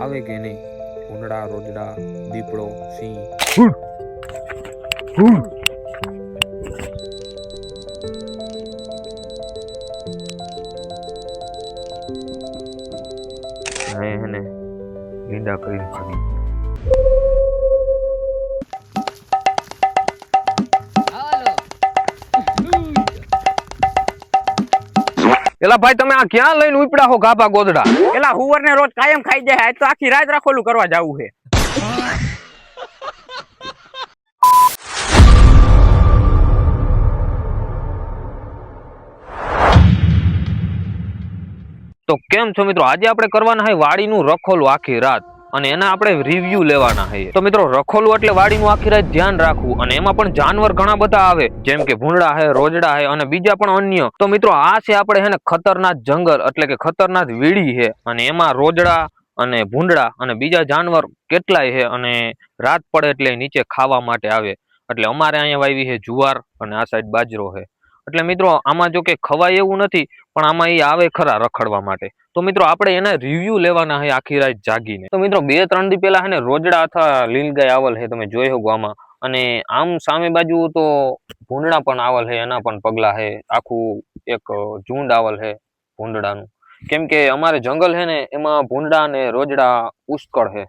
આવે કે નહીં. ઉંડડા રોજડા દીપડો સિંહ. હે ને ગીંડા કરી ભાગી એલા ભાઈ તમે આ ક્યાં લઈને ઉપડા હો ગાભા ગોદડા? એલા હુવર ને રોજ કાયમ ખાઈ જાય આજ તો આખી રાત રાખોલું કરવા જવું છે. તો કેમ છો મિત્રો? આજે આપણે કરવાના છે વાડીનું રખોલું આખી રાત. અને એના આપણે રિવ્યુ લેવાના છે તો મિત્રો, રખોલું એટલે વાડીનું આખી રાત ધ્યાન રાખવું અને એમાં પણ જાનવર ઘણા બધા આવે. જેમ કે ભૂંડા હે, રોજડા હે અને બીજા પણ અન્ય. તો મિત્રો, આ છે આપણે હેને ખતરનાક જંગલ એટલે કે ખતરનાક વીડી છે અને એમાં રોજડા અને ભૂંડડા અને બીજા જાનવર કેટલાય છે અને રાત પડે એટલે નીચે ખાવા માટે આવે. એટલે અમારે અહીંયા વાવી છે જુવાર અને આ સાઈડ બાજરો છે એટલે મિત્રો, આમાં જો કે ખવાય એવું નથી, પણ આમાં એ આવે ખરા રખડવા માટે. તો મિત્રો આપણે એના રિવ્યુ લેવાના હે આખી રાત જાગીને. તો મિત્રો બે ત્રણ દી પહેલા હે ને રોજડા અથવા લીલગાય આવલ હે તમે જોઈ શકો અને આમ સામે બાજુ તો ભૂંડડા પણ આવલ હે એના પણ પગલા હે આખું એક ઝુંડ આવલ હે ભૂંડડાનું કેમ કે અમારે જંગલ છે ને, એમાં ભૂંડડા અને રોજડા પુષ્કળ છે.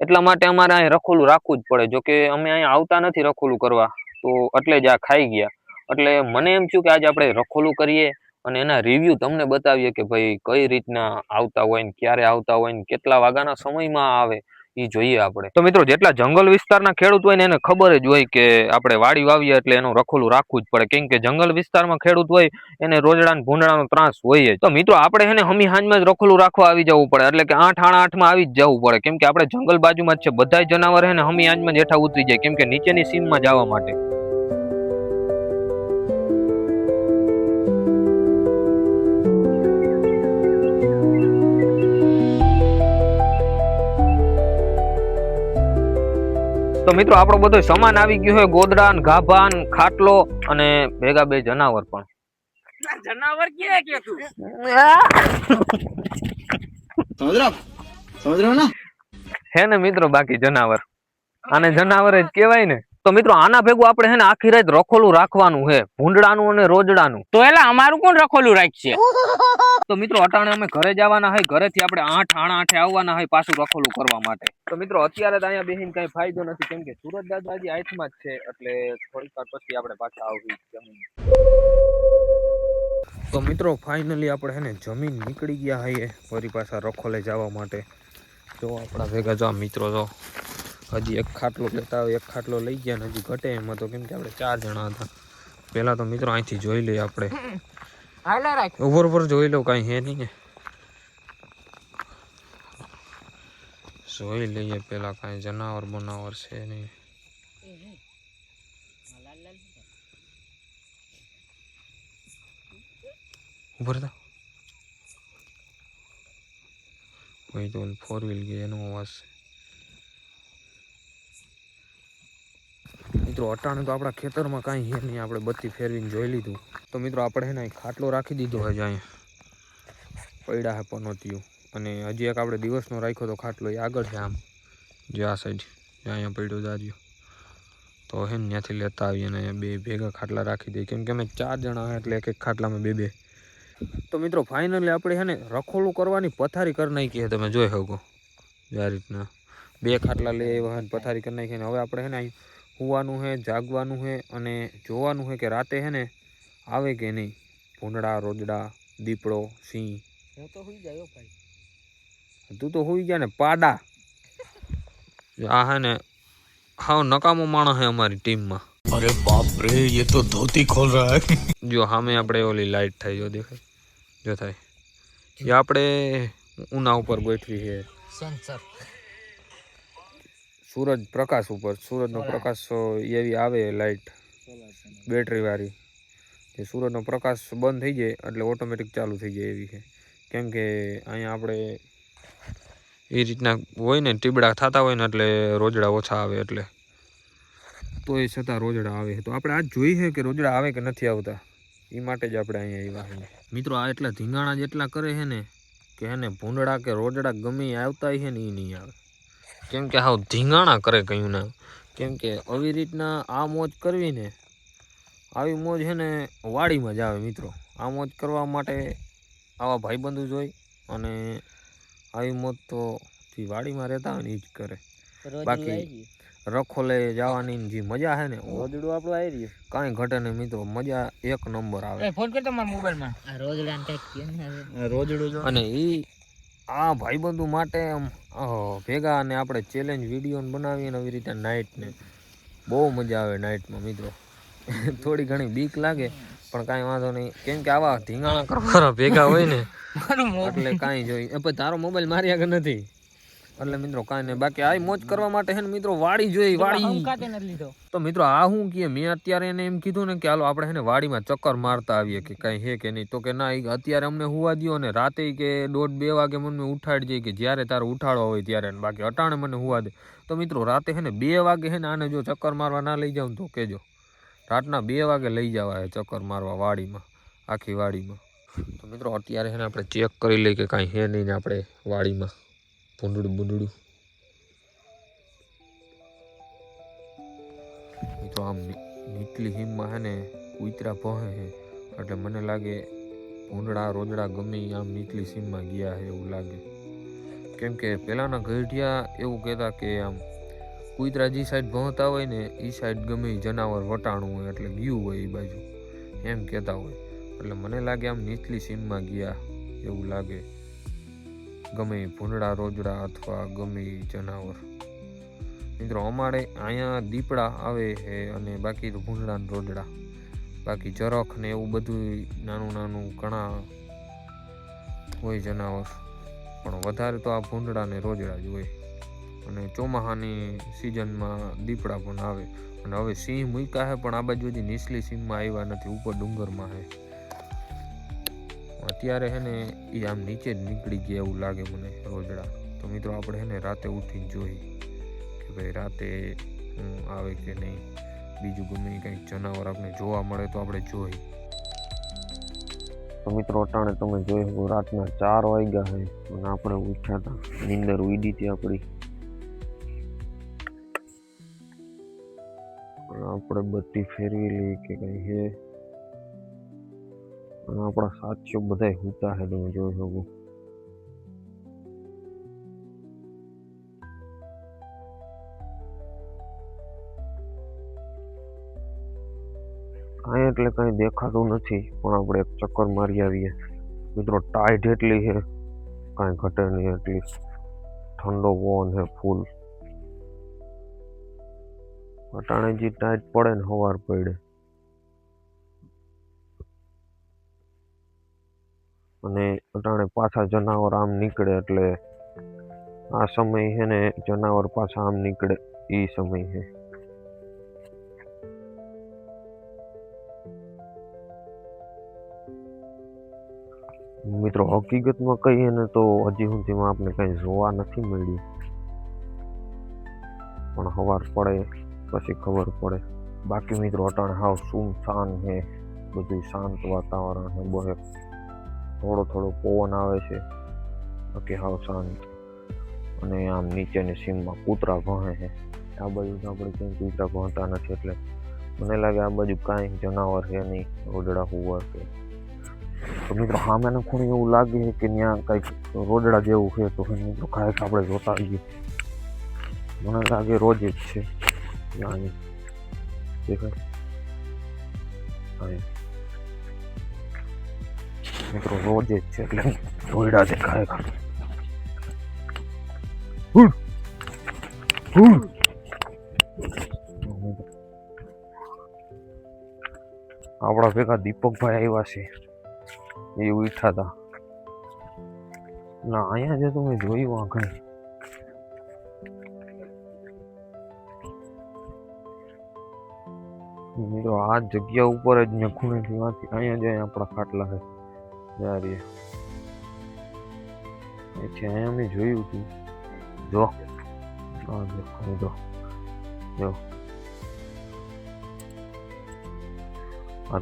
એટલા માટે અમારે અહીં રખોલું રાખવું જ પડે. જો કે અમે અહીંયા આવતા નથી રખોલું કરવા, તો એટલે જ આ ખાઈ ગયા. એટલે મને એમ થયું કે આજે આપણે રખોલું કરીએ. અને એના રિવ્યુ તમને બતાવીએ કે ભાઈ કઈ રીતના આવતા હોય ને ક્યારે આવતા હોય ને કેટલા વાગ્યાના સમયમાં આવે એ જોઈએ આપણે. તો મિત્રો જેટલા જંગલ વિસ્તારના ખેડૂત હોય ને એને ખબર જ હોય કે આપણે વાડી વાવીએ એટલે એનું રખોલું રાખવું જ પડે. કેમ કે જંગલ વિસ્તારમાં ખેડૂત હોય, એને રોજડા ને ભૂંડડાનો ત્રાસ હોય તો મિત્રો આપણે એને હમી હાંજમાં જ રખોલું રાખવા આવી જવું પડે. એટલે કે આઠ આણા આઠમાં આવી જ જવું પડે. કેમ કે આપણે જંગલ બાજુમાં જ છે. બધા જનાવર છે ને હમી હાંજમાં જ હેઠા ઉતરી જાય. કેમ કે નીચેની સીમમાં જવા માટે. તો મિત્રો આપણો બધો સામાન આવી ગયો છે. ગોદડાન ગાભાન ખાટલો અને ભેગા બે જનાવર પણ. જનાવર કે કે તું? સમજરો સમજરો ને? હે ને મિત્રો બાકી જનાવર. આને જનાવર જ કહેવાય ને. તો મિત્રો આના ભેગું આપણે હે ને આખી રાત રખોલું રાખવાનું હે ભૂંડડાનું અને રોજડાનું. તો એટલે અમારું કોણ રખોલું રાખશે? તો મિત્રો અટાણે અમે ઘરે જવાના હોય ઘરેથી આપણે આઠ આણા આઠે આવવાના હોય પાછું રખોલું કરવા માટે. તો મિત્રો અત્યારે તો અહીંયા બેહીને કઈ ફાયદો નથી કેમ કે સુરત દાદાજી આઠમાં જ છે એટલે થોડીક વાર પછી આપણે પાછા આવી જમીન તો મિત્રો ફાઇનલી આપણે હે જમીન નીકળી ગયા હઈએ ફરી પાછા રખોલે જવા માટે. જો આપણા ભેગા જો મિત્રો જો. હજી એક ખાટલો લેતા આવે એક ખાટલો લઈ ગયા ને હજી ઘટે એમાં તો કેમ કે આપણે ચાર જણા હતા. પેલા તો મિત્રો અહીંથી જોઈ લઈએ આપણે. ઉપર ઉપર જોઈ લો કાંઈ હે નહીં ને જોઈ લઈએ પેલા કાંઈ જનાવર બનાવર છે નહીં. ઉભર થા. કોઈ તો ફોર વ્હીલ ગઈ એનો અવાજ છે. મિત્રો, અટાણે તો આપણા ખેતરમાં કાંઈ હે નહીં, આપણે બત્તી ફેરવીને જોઈ લીધું. તો મિત્રો, આપણે હે ખાટલો રાખી દીધો હજી અહીંયા. પડ્યા હે પનોતિયું. અને હજી એક આપણે દિવસનો રાખ્યો તો ખાટલો એ આગળ છે આમ, જે આ સાઈડ અહીંયા પડ્યો દાર્યો તો હે ને ત્યાંથી લેતા આવીએ અને બે ભેગા ખાટલા રાખી દઈએ. કેમ કે અમે ચાર જણા એટલે એક એક ખાટલામાં બે બે. તો મિત્રો ફાઇનલી આપણે છે ને રખોલું કરવાની પથારી કરી નાખી તમે જોઈ શકો. આ રીતના. બે ખાટલા લઈ આવ્યા પથારી કરી નાખીએ અને હવે આપણે છે ને અહીં હોવાનું છે જાગવાનું છે અને જોવાનું છે કે રાતે છે ને આવે કે નહીં? ભૂંડડા રોજડા દીપડો સિંહ. તો હોઈ જાય તું તો હોઈ ગયા ને પાડા. આ હે ને હા નકામો માણસ હે અમારી ટીમમાં. અરે બાપ રે ये તો ધોતી ખોલ રહા હે. જો હામે આપણે ઓલી લાઈટ થઈ જો દેખાય. જો થાય. એ આપણે ઉના ઉપર ગોઠવી છે સેન્સર સૂરજ પ્રકાશ ઉપર સૂરજનો પ્રકાશ એવી આવે લાઈટ બેટરીવાળી. કે સૂરજનો પ્રકાશ બંધ થઈ જાય એટલે ઓટોમેટિક ચાલુ થઈ જાય એવી છે. કેમ કે અહીંયા આપણે એ રીતના હોય ને ટીબડા થતા હોય ને એટલે રોજડા ઓછા આવે એટલે. તો એ છતાં રોજડા આવે તો આપણે આજ જોઈ છે કે રોજડા આવે કે નથી આવતા? એ માટે જ આપણે અહીંયા આવ્યા છે મિત્રો આ એટલા ધીંગાણા જેટલા કરે છે ને કે એને ભૂંડડા કે રોજડા ગમે આવતા છે ને એ નહીં આવે. કેમ કે હાવ ધીંગાણા કરે કયું ને કેમ કે આવી રીતના આ મોજ કરવી ને આવી મોજ છે ને વાડીમાં જ આવે મિત્રો. આ મોજ કરવા માટે આવા ભાઈબંધુ જોઈ અને આવી મોજ તો જે વાડીમાં રહેતા હોય ને એ જ કરે બાકી રખોલે જવાની જે મજા છે ને રોજડું આપણું આવી રહ્યું. કાંઈ ઘટે નહીં મિત્રો મજા એક નંબર આવે. ફોન કરતો મારા મોબાઈલમાં. હવે. રોજડું અને એ આ ભાઈબંધુ માટે આહ, ભેગા અને આપણે ચેલેન્જ વીડિયો બનાવીએ ને આવી રીતે નાઇટને બહુ મજા આવે નાઇટમાં મિત્રો. થોડી ઘણી બીક લાગે પણ કાંઈ વાંધો નહીં. કેમ કે આવા ધીંગાણા કરવાના ભેગા હોય ને એટલે કાંઈ જોઈ તારો મોબાઈલ મારી આગળ નથી. એટલે મિત્રો કાંઈ નહીં બાકી આ મોજ કરવા માટે હે ને મિત્રો વાડી જોઈ વાડી. તો મિત્રો આ હું કહે મેં અત્યારે એને એમ કીધું ને કે હાલો આપણે હે ને વાડીમાં ચક્કર મારતા આવીએ કે કાંઈ હે કે નહીં. તો કે ના એ અત્યારે અમને હુવા દ્યો ને રાતે કે દોઢ બે વાગે મને ઉઠાડી જાય કે જ્યારે તારે ઉઠાડવા હોય ત્યારે બાકી અટાણે મને હુવા દે. તો મિત્રો રાતે હે ને બે વાગે છે ને આને જો ચક્કર મારવા ના લઈ જાઉં ને તો કહેજો રાતના બે વાગે લઈ જવા હે ચક્કર મારવા વાડીમાં આખી વાડીમાં. તો મિત્રો અત્યારે છે ને આપણે ચેક કરી લઈએ કે કાંઈ હે નહીં ને આપણે વાડીમાં. ભૂંડડું બુંડડું તો આમ નીચલી હિમમાં હે ને કૂતરા ભહે છે એટલે મને લાગે ભૂંડડા રોજડા ગમે આમ નીચલી સીમમાં ગયા છે એવું લાગે. કેમ કે પહેલાંના ગઢિયા એવું કહેતા કે આમ કૂતરા જે સાઈડ ભણતા હોય ને એ સાઈડ ગમે જનાવર વટાણું હોય એટલે ગયું હોય એ બાજુ. એમ કહેતા હોય. એટલે મને લાગે આમ નીચલી સીમમાં ગયા એવું લાગે. ગમે ભૂંડડા રોજડા અથવા ગમે જનાવર. મિત્રો, અમારે અહીંયા દીપડા આવે છે અને બાકી તો ભૂંડડા રોજડા. બાકી જરખ ને એવું બધું નાનું નાનું ઘણા હોય જનાવર. પણ વધારે તો આ ભૂંડડા ને રોજડા જ હોય. અને ચોમાસાની સિઝનમાં દીપડા પણ આવે. અને હવે સિંહ મૂક્યા છે, પણ આ બાજુ હજી નીચલી સિંહમાં આવ્યા નથી, ઉપર ડુંગરમાં છે. અત્યારે છે ને એ આમ નીચે જ નીકળી ગયા એવું લાગે મને રોજડા તો મિત્રો આપણે હે ને રાતે ઉઠીને જોઈ કે ભાઈ રાતે હું આવે કે નહીં. બીજું ગમે કંઈક જનાવર આપણે જોવા મળે તો આપણે જોઈ. તો મિત્રો અટાણે તમે જોઈ શકો રાતના ચાર વાગ્યા છે અને આપણે ઉઠ્યા હતા નીંદર ઉડી હતી આપણી આપણે બત્તી ફેરવી લઈ કે કંઈ છે આપણા સાથીઓ બધા હુતા છે તમે જોઈ શકો. કાંઈ એટલે કાંઈ દેખાતું નથી, પણ આપણે એક ચક્કર મારી આવીએ. મિત્રો, ટાઈટ એટલી છે, કાંઈ ઘટે નહીં એટલી. ઠંડો પવન છે, ફૂલ. અટાણે જે ટાઈટ પડે ને હવાર પડે. અને અટાણે પાછા જનાવર આમ નીકળે એટલે આ સમય છે ને જનાવર પાછા આમ નીકળે, એ સમય છે મિત્રો, હકીકતમાં કહીએ ને તો હજી સુધીમાં આપણે કંઈ જોવા નથી મળ્યું. પણ સવાર પડે, પછી ખબર પડે. બાકી મિત્રો, અટાણે હાવ સુમસાન છે બધું શાંત વાતાવરણ છે બહે થોડો થોડો પવન આવે છે. બાકી હાવ શાંત. અને આમ નીચેની સીમમાં કૂતરા ભણે છે. આ બાજુ તો આપણે ક્યાંય કૂતરા ભણતા નથી એટલે મને લાગે આ બાજુ કાંઈ જનાવર છે નહીં, રોડડા હુવર કે. તો મિત્રો સામેને ખૂણે એવું લાગે છે કે ત્યાં કંઈક રોડડા જેવું છે, તો મિત્રો કાંઈક આપણે જોતા આવીએ. મને લાગે રોજ જ છે. ત્યાં દેખાય. હા. મિત્રો રોજ જ છે એટલે રોયડા દેખાય હુડ આપણા ભેગા દીપકભાઈ આવ્યા છે એ ઉઠા હતા ના અહીંયા જે તમે જોયું આગળ આ જગ્યા ઉપર જ ને ખૂણેથી વાંચી અહીંયા જ આપણા ખાટલા છે જારીએ એથી અહીંયા અમે જોયું હતું. જો. જો જો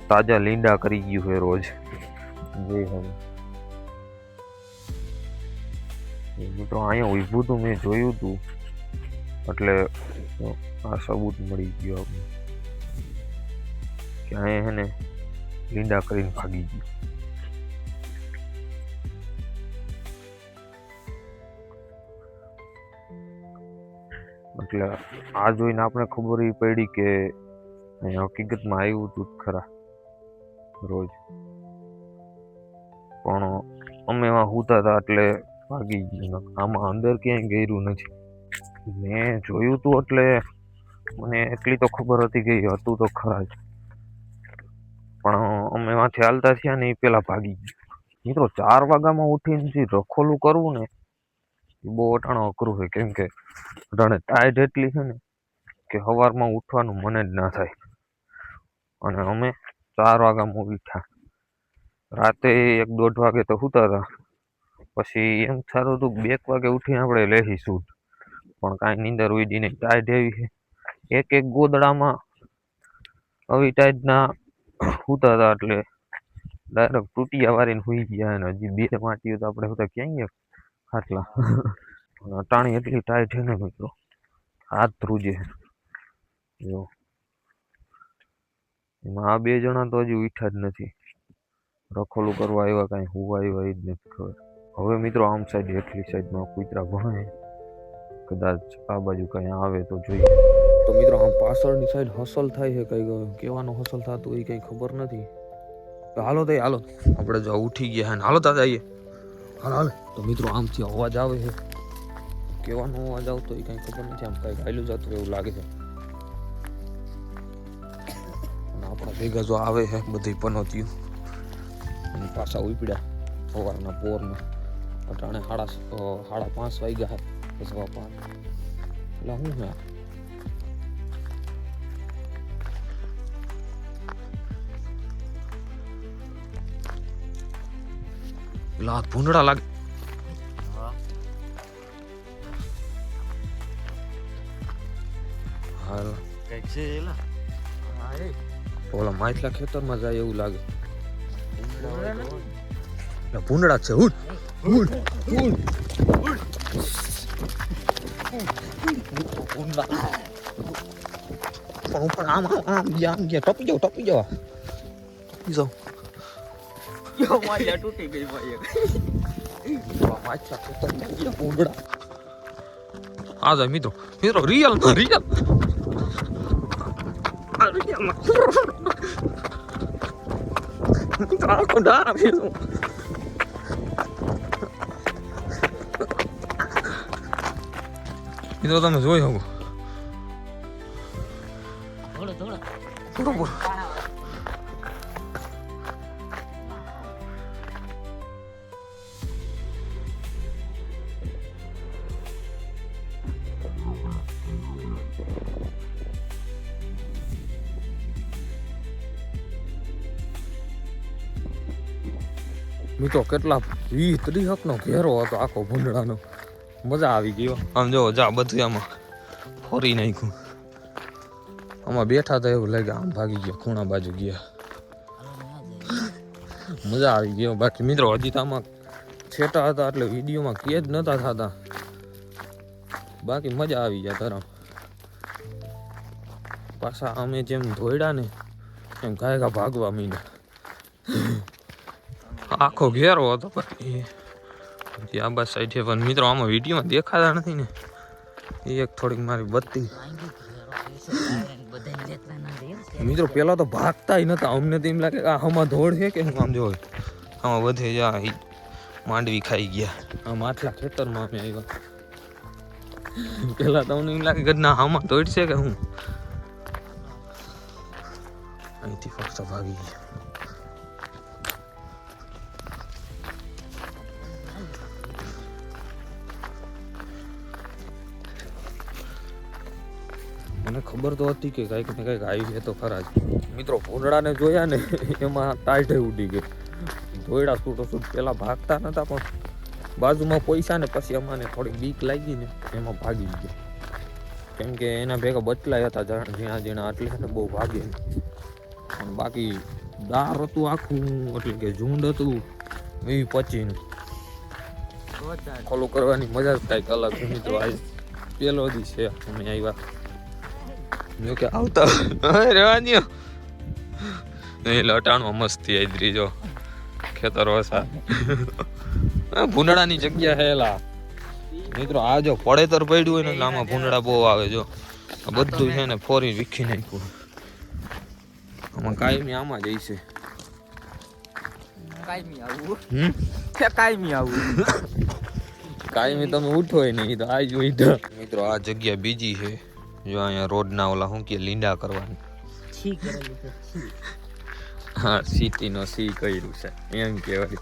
તાજા લીંડા કરી ગયું છે રોજ. જે હવે તો અહીંયા ઊભું હતું મેં જોયું હતું. એટલે આ સબૂત મળી ગયો આપણે કે અહીંયા હે ને લીંડા કરીને ભાગી ગયું. એટલે આ જોઈને આપણે ખબર ઈ પડી કે હકીકતમાં આવ્યું હતું ખરા, રોજ. પણ અમે એમાં હુતા હતા એટલે ભાગી ગયું આમાં અંદર ક્યાંય ગયું નથી. મેં જોયું હતું એટલે મને એટલી તો ખબર હતી કે હતું તો ખરા જ. પણ અમે એમાંથી હાલતા થયા ને એ પેલા ભાગી ગયું મિત્રો ચાર વાગ્યામાં ઉઠીને જે રખોલું કરવું ને બહુ અટાણું અઘરું હોય કેમ કે અટાણે ટાઈટ એટલી છે ને કે સવારમાં ઉઠવાનું મને જ ના થાય. અને અમે ચાર વાગ્યામાં ઉઠ્યા રાતે એક દોઢ વાગે તો સૂતા હતા. પછી એમ સારું હતું બે વાગે ઉઠીને આપણે લેહી સૂટ પણ કાંઈ નીંદર ઉડી નહીં ટાઈટ એવી છે. એક એક ગોદડામાં આવી ટાઈટના સૂતા હતા એટલે ડાયરેક્ટ તૂટિયા વારીને સુઈ ગયા અને હજી બે માટીઓ તો આપણે હતા. ક્યાંય અને અટાણી એટલી ટાઈટ છે ને મિત્રો. હાથ ધ્રુજે. જો. એમાં આ બે જણા તો હજી ઉઠ્યા જ નથી. રખોલું કરવા આવ્યા કાંઈ હુવા આવ્યા એ જ નથી ખબર. હવે મિત્રો આમ સાઈડ એટલી સાઈડમાં કૂતરા ભણે. કદાચ આ બાજુ કાંઈ આવે તો જોઈએ. તો મિત્રો આમ પાછળની સાઈડ હસલ થાય છે કઈ કહેવાનું હસલ થતું એ કંઈ ખબર નથી. હાલો તઈ, હાલો. આપણે જો ઉઠી ગયા હાલો તા જઈએ હાલો તો મિત્રો, આમથી અવાજ આવે છે. કેવાનો અવાજ આવતો એ કઈ ખબર નથી, આમ કઈ ગાયલું જતું એવું લાગે છે. આપણા ભેગા જો આવે છે, બધી પનોતીઓ. અને પાછા ઉપડ્યા સવારના પોરમાં. અટાણે સાડા સાડા પાંચ વાગ્યા છે, સવા પાંચ. એટલે હું હે એટલે ભૂંડળા ભૂંડડા લાગે હાલ કંઈક છે એલા ઓલા માછલા ખેતરમાં જાય એવું લાગે ભૂંડડા છે ઉડ ઉડ ઉડ ભૂંડડા પણ ઉપર આમ આમ આમ ગયા આમ ગયા ટપી જાવ ટપી જાવ ટપી જાવ યો મારી તૂટી ગઈ ભાઈ ગયા આ જાય મિત્રો મિત્રો રિયલ રિયલ મિત્રો આખો ડાર મિત્રો મિત્રો તમે જોઈ શકો. થોડો થોડો. મિત્રો કેટલા વીસ ત્રીસ હકનો ઘેરો હતો આખો ભૂંડળાનો. મજા આવી ગયો આમ જો જા બધું આમાં ફરી નાખ્યું. આમાં બેઠા તો એવું લાગે આમ ભાગી ગયો ખૂણા બાજુ ગયા. મજા આવી ગયો બાકી મિત્રો હજી તો આમાં છેટા હતા એટલે વિડીયોમાં કે જ નતા થતા. બાકી મજા આવી ગયા તરમ પાછા અમે જેમ ધોયડા ને એમ ગાયગા ભાગવા માંડ્યા. આખો ઘેરો હતો પણ એ આ બસ સાઈડ છે પણ મિત્રો આમાં વિડીયોમાં દેખાતા નથી ને, એ એક થોડીક મારી બત્તી. મિત્રો પેલા તો ભાગતા નતા, અમને તો એમ લાગે આ હમા ધોળ છે કે આમ જો આમાં બધે જા માંડવી ખાઈ ગયા. આમ આટલા ખેતરમાં અમે આવ્યા. પેલા તો અમને એમ લાગે કે ના, આમાં ધોળ છે કે હું અહીંથી ફક્ત ભાગી ગયા. મને ખબર તો હતી કે કંઈક ને કંઈક આવી છે તો ખરા જ. મિત્રો ભૂંડળાને જોયા ને એમાં ટાઢે ઉડી ગઈ. ધોયડા છૂટો છૂટ પેલા ભાગતા નતા પણ બાજુમાં પૈસા ને પછી અમાને થોડી બીક લાગી ને એમાં ભાગી ગયા. કેમ કે એના ભેગા બચલાયા હતા ઝીણા ઝીણા એટલે ને બહુ ભાગે. અને બાકી દાર હતું આખું એટલે કે ઝુંડ હતું એ પચીનું ખોલું કરવાની મજા જ કાંઈક અલગ મિત્રો આજ પેલો દી છે અમે આવ્યા જો કે આવતા રેવાની. નહીં એ લટાણો મસ્તી આવી ત્રીજો ખેતર વસા ભૂંડળાની જગ્યા હે લા મિત્રો આ જો પડેતર પડ્યું હોય ને એટલે આમાં ભૂંડળા બહુ આવે જો. આ બધું છે ને ફોરી વીખી નાખ્યું. આમાં કાયમી આમાં જ છે. કાયમી આવું? કાયમી આવું? કાયમી તમે ઉઠો નહીં તો આ જોઈ મિત્રો આ જગ્યા બીજી છે. જો અહીંયા રોડના ઓલા શું કે લીંડા કરવાની. છી કરેલું છે છી. હા સિટીનો સી કર્યું છે એમ કહેવાય.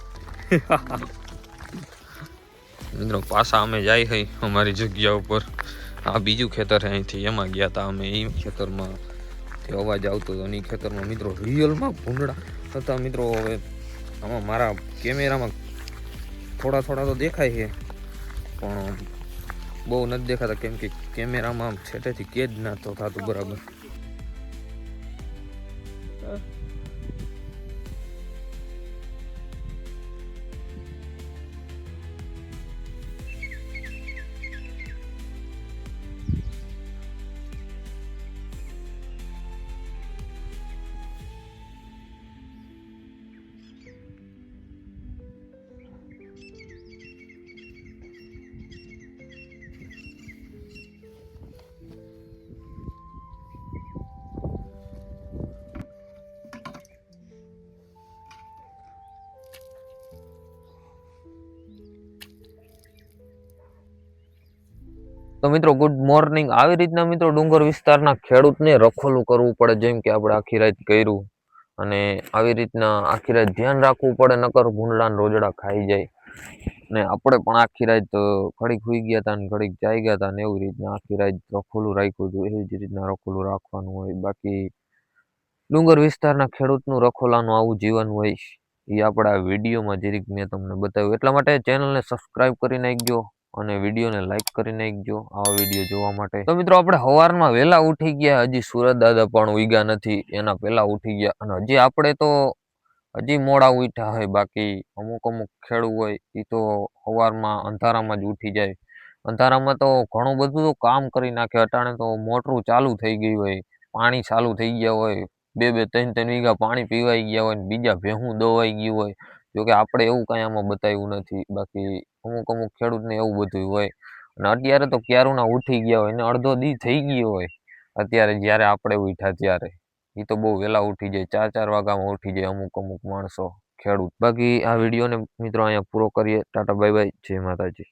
મિત્રો પાછા અમે જાય હઈ અમારી જગ્યા ઉપર. આ બીજું ખેતર અહીંથી એમાં ગયા હતા અમે એ ખેતરમાં. તે અવાજ આવતો હતો અને એ ખેતરમાં મિત્રો રિયલમાં ભૂંડડા હતા મિત્રો હવે આમાં મારા કેમેરામાં થોડા થોડા તો દેખાય છે. પણ બહુ નથી દેખાતા કેમ કે કેમેરામાં આમ છેટેથી કેદ ના તો થતું બરાબર. મિત્રો ગુડ મોર્નિંગ આવી રીતના મિત્રો ડુંગર વિસ્તારના ખેડૂતને રખોલું કરવું પડે, જેમ કે આપણે આખી રાત કર્યું. અને આવી રીતના આખી રાત ધ્યાન રાખવું પડે, નકર ભૂંડલા રોજડા ખાઈ જાય. ને આપણે પણ આખી રાત ઘડીક સુઈ ગયા હતા ને ઘડીક જાઈ ગયા હતા ને એવી રીતના આખી રાત રખોલું રાખ્યું હતું. એવી જ રીતના રખોલું રાખવાનું હોય. બાકી ડુંગર વિસ્તારના ખેડૂતનું રખોલાનું આવું જીવન હોય એ આપણા વિડીયોમાં જરીક મેં તમને બતાવ્યું. એટલા માટે ચેનલને સબસ્ક્રાઇબ કરી નાખજો અને વિડીયોને લાઈક કરી નાખજો આવા વીડિયો જોવા માટે. તો મિત્રો, આપણે સવારમાં વહેલા ઉઠી ગયા. હજી સુરત દાદા પણ ઉગ્યા નથી. એના પહેલા ઉઠી ગયા. અને હજી આપણે તો હજી મોડા ઉઠ્યા હોય. બાકી અમુક અમુક ખેડૂ હોય એ તો સવારમાં અંધારામાં જ ઉઠી જાય. અંધારામાં તો ઘણું બધું તો કામ કરી નાખે. અટાણે તો મોટરું ચાલુ થઈ ગયું હોય. પાણી ચાલુ થઈ ગયા હોય. બે બે, ત્રણ ત્રણ વીઘા પાણી પીવાઈ ગયા હોય બીજા ભેહું દોવાઈ ગયું હોય. જોકે આપણે એવું કાંઈ આમાં બતાવ્યું નથી. બાકી અમુક અમુક ખેડૂતને એવું બધું હોય. અને અત્યારે તો ક્યારુના ઉઠી ગયા હોય ને અડધો દી થઈ ગયો હોય. અત્યારે જ્યારે આપણે ઉઠ્યા ત્યારે. એ તો બહુ વહેલા ઉઠી જાય. ચાર ચાર વાગ્યામાં ઉઠી જાય અમુક અમુક માણસો, ખેડૂત. બાકી આ વિડીયોને મિત્રો અહીંયા પૂરો કરીએ. Tata, bye bye. જય માતાજી.